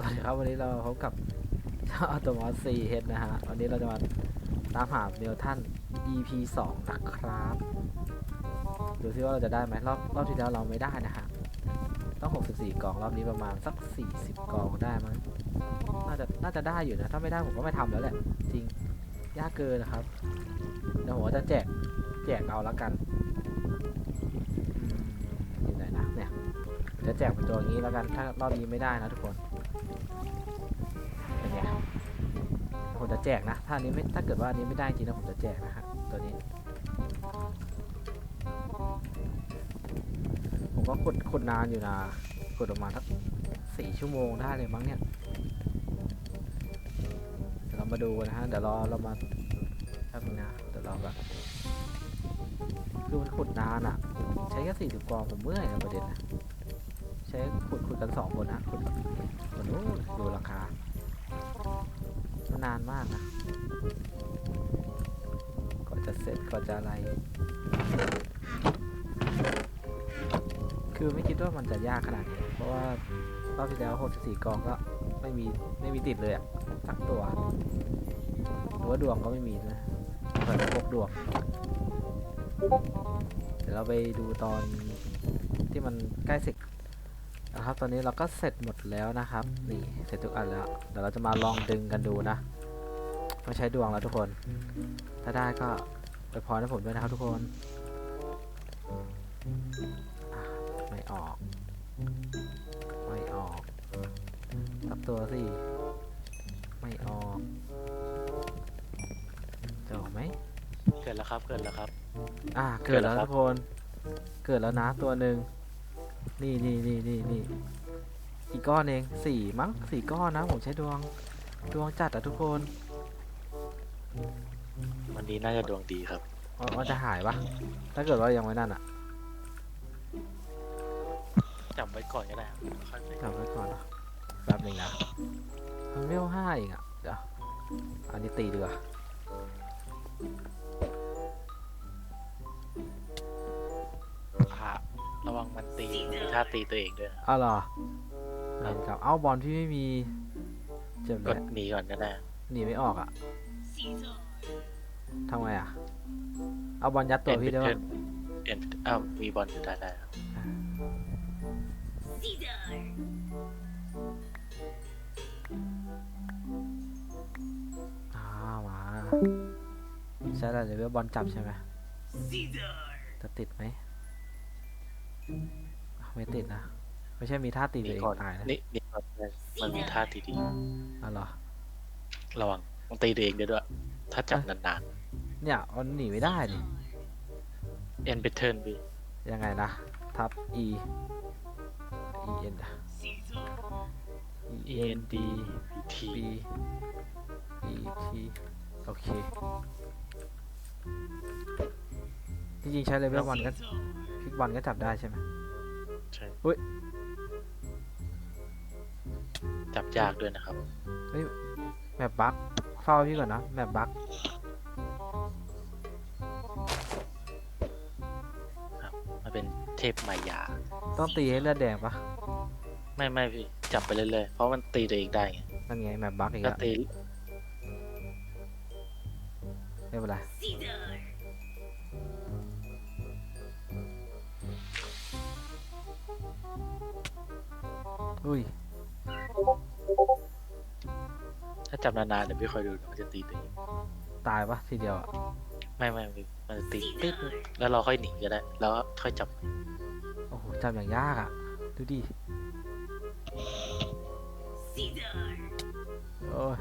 วัสดีครับวันนี้เราพบกับอัตมอส4 h นะฮะวันนี้เราจะมาตามหาเมลท่าน EP 2นะครับดูซิว่าเราจะได้ไหมรอบรอบที่แล้วเราไม่ได้นะฮะต้อง 64กล่องรอบนี้ประมาณสัก 40 กองได้มั้งน่าจะน่าจะได้อยู่นะ ถ้าไม่ได้ผมก็ไม่ทำแล้วแหละ จริงยากเกินนะครับเดี๋ยวผมจะแจกแจกเอาละกันอยู่ไหนนะเนี่ยจะแจกเป็นตัวนี้แล้วกันถ้ารอบนี้ไม่ได้นะทุกคน ผมจะแจกนะ ถ้านี้ไม่ถ้าเกิดว่าอันนี้ไม่ได้จริงนะผมจะแจกนะฮะตัวนี้ ผมก็กดกดนานอยู่นะกดประมาสักสี่ชั่วโมงได้เลยมั้งเนี่ยเดี๋ยวเรามาดูนะฮะเดี๋ยวรอเรามาแป๊บนึงนะเดี๋ยวราแบบคือมันขุดนานอะ่ะ ใช้แค่สี่สิบกองผมเมื่อยนะประเด็นนะใช้ขุดขุดกันสองคนนะขุดคนนู้นดูราคา นนานมากนะก็จะเสร็จก็จะอะไร คือไม่คิดว่ามันจะยากขนาดนี้ เพราะว่ารอบที่แล้ว64กองก็ไม่มีไม่มีติดเลยอะสักตัวหรือว่าดวงก็ไม่มีนะเปิดพวกดวงเดี๋ยวเราไปดูตอนที่มันใกล้เสร็จนะครับ ตอนนี้เราก็เสร็จหมดแล้วนะครับ นี่ เสร็จทุกอันแล้ว เดี๋ยวเราจะมาลองดึงกันดูนะ ต้องใช้ดวงแล้วทุกคน ถ้าได้ก็ไปพรให้ผมด้วยนะครับทุกคนอะไม่ออก ไม่ออกตับตัวสิ ไม่ออก จะออกไหม เกิดแล้วครับ เกิดแล้วครับ อ่า เกิดแล้วเกิดแล้วครัทุบกคน เกิดแล้วนะตัวหนึ่ง นี่นี่นี่นี่นี่กี่ก้อนเองสี่มั้งสี่ก้อนนะ ผมใช้ดวง ดวงจัดอะทุกคน วันนี้น่าจะดวงดีครับว่าว่าจะหายปะถ้าเกิดว่ายังไม่นั่นอะจำไว้ก่อนก็ได้ครับค่อยไปกลับไว้ก่อนนะแป๊บหนึงนะมันไม่ห้าเองอะเดี๋ยวอันนี้ตีดีกว่าพาระวังมันตีมีท่าตีตัวเองด้วยนะอ้าวเหรอเห็นครับเอ้าบอลพี่ไม่มีเจ็บกเลดยหนีก่อนก็ได้ หนีไม่ออกอะ ทำไงอะเอาบอลยัดตัวพี่ได้เอ็ปะนเอ็นอ้าวมีบอลอยู่ได้ได้ครับอ้าวมาใช่แล้วเดี๋ยวบอลจับใช่ไหมจะติดไหมอ้าวไม่ติดนะ ไม่ใช่มีท่าตีหตัวนีเองก่อนตายนะนี่นี่ก่อนได้มันมีท่าตีดีอ๋อเหรอ ระวัง มันตีตัวเองได้ด้วย ถ้าจับนานเนี่ยมันหนีไม่ได้ดิๆเอ็นเบเทิร์นพี่ยังไงนะ ทับ e e n e n d ที b e t โอเค จริงๆ ใช้เลเวลวันก็คลิกวันก็จับได้ใช่ไหม ใช่อุ๊ย จับยากด้วยนะครับแมปบั๊กเฝ้าพี่ก่อนนะแมปบั๊กมันเป็นเทพมายา ต้องตีให้เลือดแดงปะไม่ไม่พี่จับไปเรื่อยๆเพราะมันตีตัวเองได้ไงนั่นไงแมปบั๊กอีกก็แล้วตีไม่เป็นไรอุ้ย ถ้าจับนานๆเดี๋ยวพี่คอยดูมันจะตีตัวเองตายปะทีเดียวอะไม่ไม่พี่มันจะตีตึ๊ดแล้วเราค่อยหนีก็ได้ แล้วก็ค่อยจับโอ้โหจับอย่างยากอะดูดิโอ้ย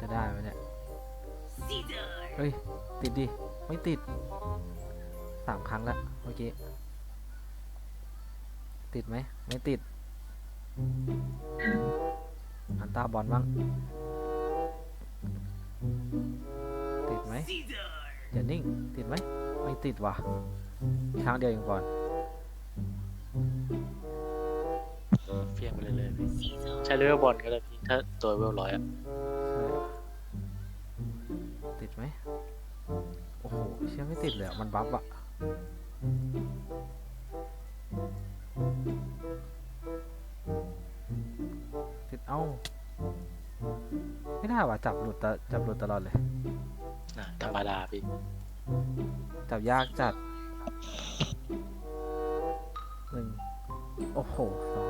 จะได้ไหมเนี่ยเฮ้ยติดดิไม่ติดสามครั้งแล้วเมื่อกี้ ติดไหมไม่ติดอันตาบอลบ้างติดไหมอย่านิ่งติดไหมไม่ติดว่ะครั้งเดียวเองบอลเฟี้ยงไปเรื่อยๆพี่ใช้เลเวลบอลก็ได้พี่ถ้าตัวเลเวลร้อยอะใช่ติดไหมโอ้โหเชื่อไม่ติดเลยอะมันบัฟอะ ติดเอาไม่ได้ว่ะจับหลุดตะจับหลุดตลอดเลยธรรมดาพี่จับยากจัดหนึ่งโอ้โหสอง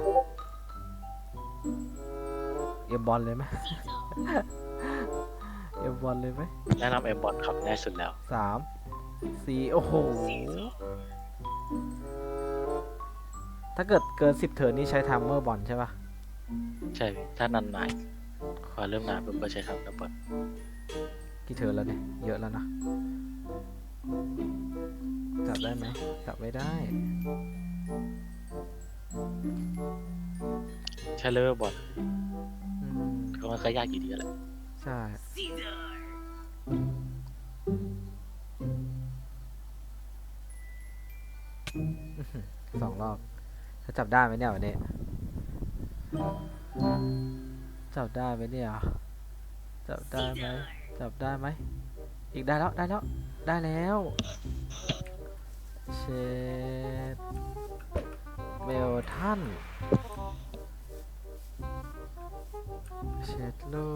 เอ็มบอลเลยไหม เอ็มบอลเลยไหมแนะนำเอ็มบอลครับแน่สุดแล้วสามสี่โอ้โห ถ้าเกิดเกินสิบเทิร์นนี่ใช้ทัมเมอร์บอลใช่ปะใช่พี่ถ้านานนานพอเริ่มนานปุ๊บก็ใช้คำนับบอลกี่เทิร์นแล้วเนี่ยเยอะแล้วนะจับได้ไหมจับไม่ได้ใช้เลเวลบอลอืมก็มันก็ยากอยู่ดีแหละใช่ สองรอบ จะจับได้ไหมเนี่ยวันนี้จับได้ไหมเนี่ยจับได้ไหมจับได้ไหมอีกได้แล้วได้แล้วได้แล้วเชดเมลทันเชดลู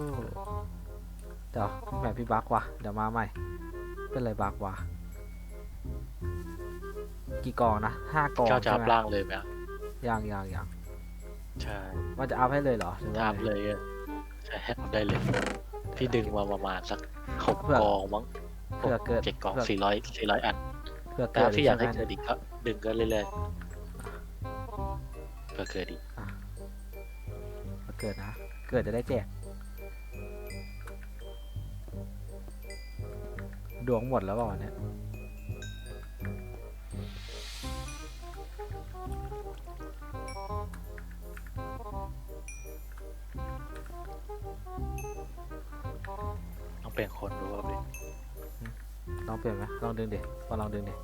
เดี๋ยวแหมพี่บักว่ะเดี๋ยวมาใหม่ เป็นไรบักว่ะกี่กองนะห้ากองเจ้าจะใช่อัพไหมล่างเลยไหม ยังยังยังใช่มันจะอัพให้เลยเหรอหรือจะว่าอัพเลยอะใช่อัพได้เลย พี่ดึงมาประมาณสักหกเพื่อกองมั้งหเพื่อกเกิดเจ็ดกองเพื่อสี่ร้อยสี่ร้อยอันเพื่อแต่เกิดถ้าพี่อยากให้ใช่ไหมเกิดอีกก็ดึงก็เรื่อยๆเพื่อเกิดอีกเพื่อเกิดนะ เกิดจะได้แจกดวงหมดแล้วเปล่าวะเนี่ย ต้องเป็นคนรู้ว่าเป็นลองเปลี่ยนไหมลองดึงเดิพอลองดึงเดิ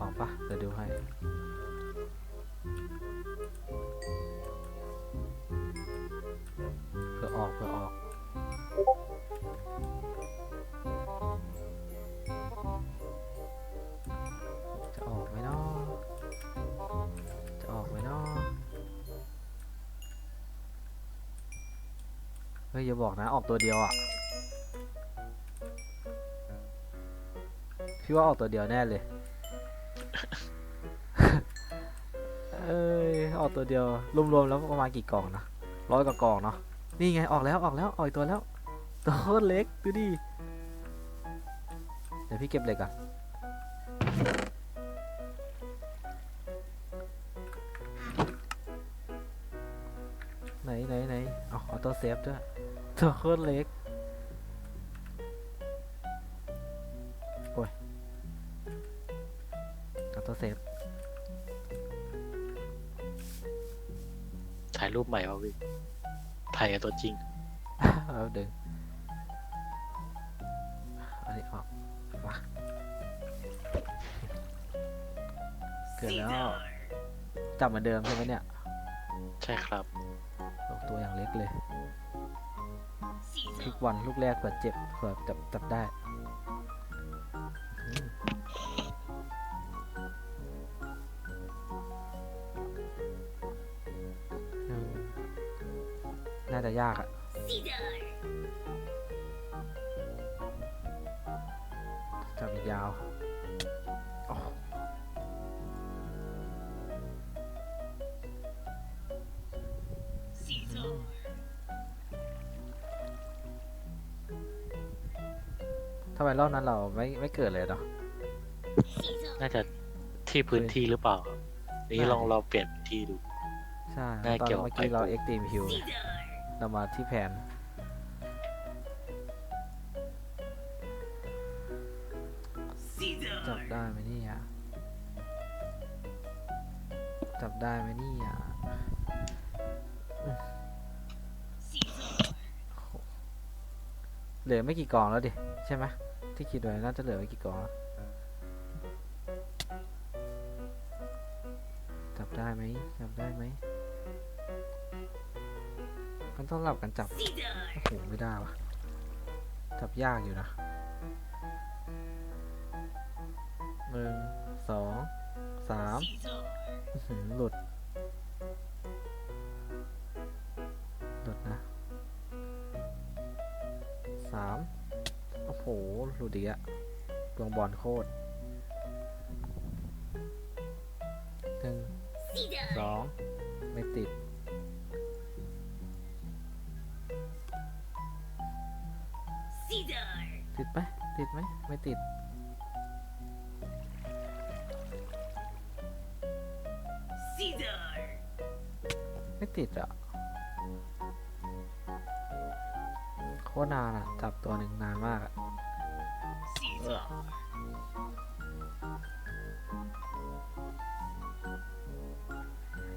ออกปะเดี๋ยวดูให้เพื่อออกเพื่อออกจะออกไหมเนาะจะออกไหมเนาะเฮ้ยอย่าบอกนะออกตัวเดียวอะ พี่ว่าออกตัวเดียวแน่เลย เอ้ยออกตัวเดียวรวมๆแล้วประมาณกี่กล่องนะร้อยกว่ากล่องเนาะนี่ไงออกแล้วออกแล้วออกอีกตัวแล้วตัวโคตรเล็กดูดิเดี๋ยวพี่เก็บเหล็กก่อนไหนไหนไหนเอาออโต้เซฟด้วยตัวโคตรเล็ก เซฟถ่ายรูปใหม่วะพี่ถ่ายกับตัวจริงเอาดึงอันนี้ออกมาเกิดแล้วจับเหมือนเดิมใช่ไหมเนี่ยใช่ครับโอ้ตัวอย่างเล็กเลยคลิกวันลูกแรกเผื่อเจ็บเผื่อจับจับได้ น่าจะยากอะจับอีกยาวโอ้ทำไมรอบนั้นเราไม่ไม่เกิดเลยเนาะ น่าจะที่พื้นที่หรือเปล่าครับนี่ใช่ลองเราเปลี่ยนพื้นที่ดู ใช่น่าตอนเกี่ยวเมื่อกี้เราไปปุ๊บเอ็กตีมฮิว เรามาที่แผน จับได้ไหมเนี่ยจับได้ไหมเนี่ยอืมโหเหลือไม่กี่กล่องแล้วดิ ใช่ไหมที่คิดไว้น่าจะเหลือไม่กี่กล่องแล้วจับได้ไหมจับได้ไหม มันต้องหลับกันจับ โอ้โห ไม่ได้วะจับยากอยู่นะหนึ่งสองสามหลุด หลุดนะสามโอ้โห หลุดอีกอะดวงบอลโคตร ไม่ติด ไม่ติดอะ โคตรนานอะ จับตัวหนึ่งนานมากอะเออ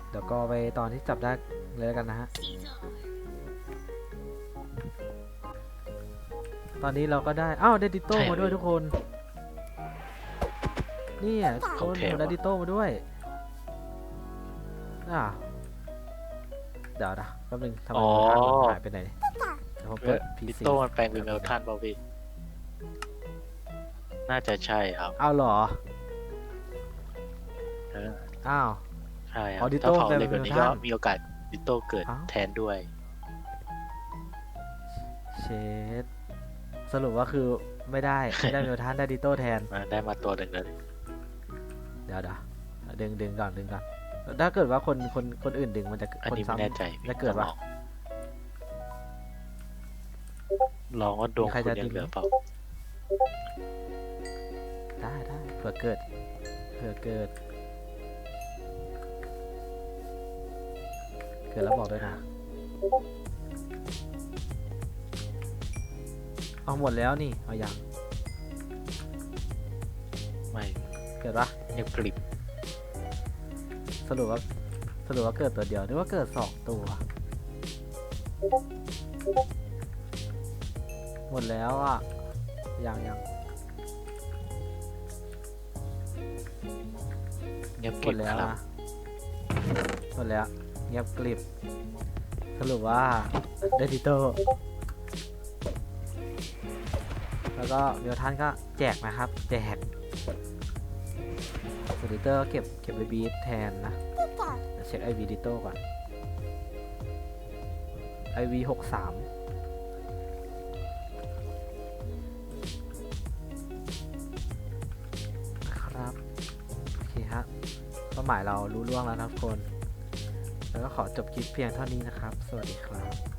เดี๋ยวก็ไปตอนที่จับได้เลยแล้วกันนะฮะ ตอนนี้เราก็ได้ อ้าวได้ดิโต้ใช่มาด้วยเลยทุกคนนี่อะทุกคนโอเคผมได้ว่ะดิโต้มาด้วยอ่าเดี๋ยวนะแป๊บนึงทำไมอ๋อมันหายไปไหนเดี๋ยวผมเอเปิอดดิ PC โต้มันแปลงเป็นเมลทันเปล่าพี่น่าจะใช่ครับอ้าวเหรอเอออ้าวใช่คอ๋รัอบดิโต้ถ้าเผาแปลงเร็เป็วนกว่านี้เมลทัก็นมีโอกาสดิโต้เกิดอ้าวแทนด้วย เชด สรุปว่าคือไม่ได้ ไม่ได้เมลทันได้ดิโต้แทนมาได้มาตัวหนึ่งเลยเดี๋ยวเดี๋ยวดึงดึงก่อนดึงก่อนถ้าเกิดว่าคนคนคนอื่นดึงมันจะอันคนนี้ไม่ซ้ำแน่ใจจะเกิดปะลองว่าดวงมีใครคุณจะยัดึงงเหลือเปล่าได้ได้เผื่อเกิดเผื่อเกิด เกิดแล้วบอกด้วยนะ เอาหมดแล้วนี่ เอาอย่างไม่เกิดปะยังกลิบสรุปว่าสรุปว่าเกิดตัวเดียวหรือว่าเกิดสองตัว หมดแล้วอะยังยังเงียบหกมลิดบแล้วครับนะหมดแล้วเงียบกริบสรุปว่าเดดิโต แล้วก็เมลทันก็แจกนะครับ แจกสดิเตอร์เก็บเก็บไอบีแทนนะเช็คไอบีดิโต้ก่อนไอวีหกสามครับโอเคฮะเป้าหมายเรารู้ล่วงแล้วนะทุกคน แล้วก็ขอจบคลิปเพียงเท่านี้นะครับ สวัสดีครับ